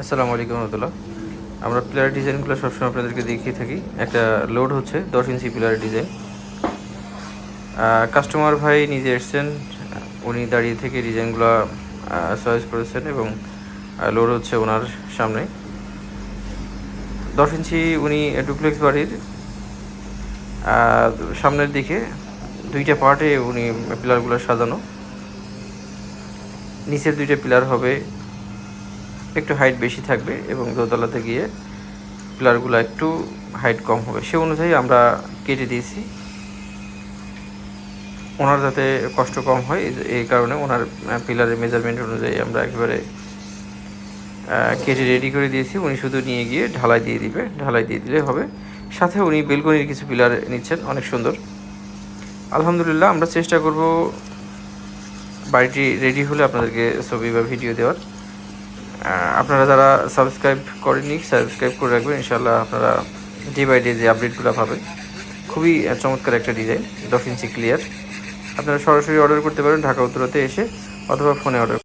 আসসালামু আলাইকুম রহমতুল্লাহ। আমরা পিলার ডিজাইনগুলো সবসময় আপনাদেরকে দেখিয়ে থাকি। একটা লোড হচ্ছে, দশ ইঞ্চি পিলার ডিজাইন। কাস্টমার ভাই নিজে এসছেন, উনি দাঁড়িয়ে থেকে ডিজাইনগুলো চয়েস করেছেন এবং লোড হচ্ছে ওনার সামনে। দশ ইঞ্চি উনি ডুপ্লেক্স বাড়ির। সামনের দিকে দুইটা পার্টে উনি পিলারগুলো সাজানো। নিচের দুইটা পিলার হবে একটু হাইট বেশি থাকবে এবং দোতলাতে গিয়ে পিলারগুলো একটু হাইট কম হবে। সে অনুযায়ী আমরা কেটে দিয়েছি। ওনার যাতে কষ্ট কম হয়, এই- কারণে ওনার পিলারের মেজারমেন্ট অনুযায়ী আমরা একেবারে কেটে রেডি করে দিয়েছি। উনি শুধু নিয়ে গিয়ে ঢালাই দিয়ে দিবে। ঢালাই দিয়ে দিলে হবে। সাথে উনি বেলকনির কিছু পিলার নিচ্ছেন, অনেক সুন্দর। আলহামদুলিল্লাহ, আমরা চেষ্টা করব বাড়িটি রেডি হলে আপনাদেরকে ছবি বা ভিডিও দেওয়ার। আপনারা যারা সাবস্ক্রাইব করেনি সাবস্ক্রাইব করে রাখবেন। ইনশাল্লাহ আপনারা ডে বাই ডে যে আপডেটগুলো পাবেন, খুবই চমৎকার একটা ডিজাইন দশ ইঞ্চি ক্লিয়ার আপনারা সরাসরি অর্ডার করতে পারেন ঢাকা উত্তরাতে এসে, অথবা ফোনে অর্ডার